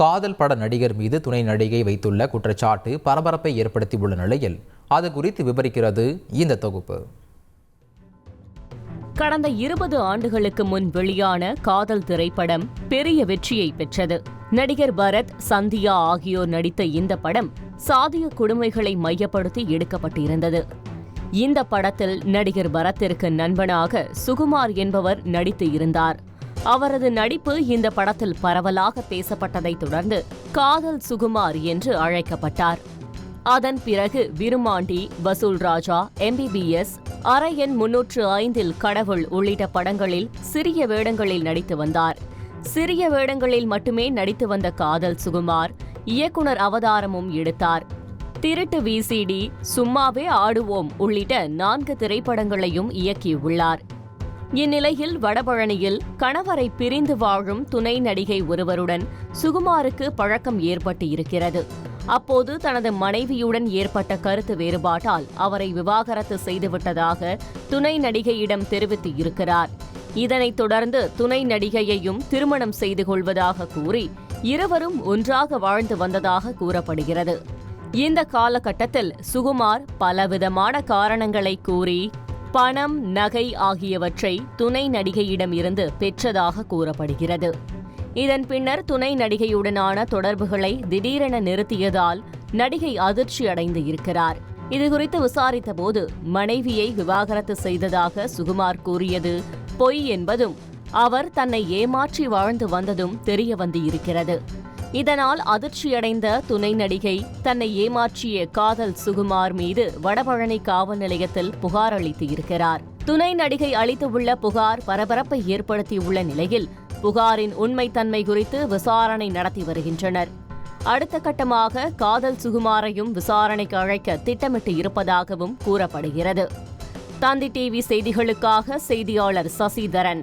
காதல் பட நடிகர் மீது துணை நடிகை வைத்துள்ள குற்றச்சாட்டு பரபரப்பை ஏற்படுத்தியுள்ள நிலையில் அது குறித்து விவரிக்கிறது இந்த தொகுப்பு. கடந்த இருபது ஆண்டுகளுக்கு முன் வெளியான காதல் திரைப்படம் பெரிய வெற்றியை பெற்றது. நடிகர் பரத் சந்தியா ஆகியோர் நடித்த இந்த படம் சாதிய கொடுமைகளை மையப்படுத்தி எடுக்கப்பட்டிருந்தது. இந்த படத்தில் நடிகர் பரத்திற்கு நண்பனாக சுகுமார் என்பவர் நடித்து இருந்தார். அவரது நடிப்பு இந்த படத்தில் பரவலாக பேசப்பட்டதைத் தொடர்ந்து காதல் சுகுமார் என்று அழைக்கப்பட்டார். அதன் பிறகு விருமாண்டி வசூல் ராஜா எம்பிபிஎஸ் அரையன் முன்னூற்று ஐந்தில் கடவுள் உள்ளிட்ட படங்களில் சிறிய வேடங்களில் நடித்து வந்தார். சிறிய வேடங்களில் மட்டுமே நடித்து வந்த காதல் சுகுமார் இயக்குனர் அவதாரமும் எடுத்தார். திருட்டு விசிடி சும்மாவே ஆடுவோம் உள்ளிட்ட நான்கு திரைப்படங்களையும் இயக்கியுள்ளார். இந்நிலையில் வடபழனியில் கணவரை பிரிந்து வாழும் துணை நடிகை ஒருவருடன் சுகுமாருக்கு பழக்கம் ஏற்பட்டு இருக்கிறது அப்போது தனது மனைவியுடன் ஏற்பட்ட கருத்து வேறுபாட்டால் அவரை விவாகரத்து செய்துவிட்டதாக துணை நடிகையிடம் தெரிவித்து இருக்கிறார். இதனைத் தொடர்ந்து துணை நடிகையையும் திருமணம் செய்து கொள்வதாக கூறி இருவரும் ஒன்றாக வாழ்ந்து வந்ததாக கூறப்படுகிறது. இந்த காலகட்டத்தில் சுகுமார் பலவிதமான காரணங்களை கூறி பணம் நகை ஆகியவற்றை துணை நடிகையிடம் இருந்து பெற்றதாக கூறப்படுகிறது. இதன் பின்னர் துணை நடிகையுடனான தொடர்புகளை திடீரென நிறுத்தியதால் நடிகை அதிர்ச்சி அடைந்து இருக்கிறார். இதுகுறித்து விசாரித்தபோது மனைவியை விவாகரத்து செய்ததாக சுகுமார் கூறியது பொய் என்பதும் அவர் தன்னை ஏமாற்றி வாழ்ந்து வந்ததும் தெரிய வந்து இருக்கிறது இதனால் அதிர்ச்சியடைந்த துணை நடிகை தன்னை ஏமாற்றிய காதல் சுகுமார் மீது வடபழனி காவல் நிலையத்தில் புகார் அளித்து இருக்கிறார். துணை நடிகை அளித்துள்ள புகார் பரபரப்பை ஏற்படுத்தியுள்ள நிலையில் புகாரின் உண்மைத்தன்மை குறித்து விசாரணை நடத்தி வருகின்றனர். அடுத்த கட்டமாக காதல் சுகுமாரையும் விசாரணைக்கு அழைக்க திட்டமிட்டு இருப்பதாகவும் கூறப்படுகிறது. தந்தி டிவி செய்திகளுக்காக செய்தியாளர் சசிதரன்.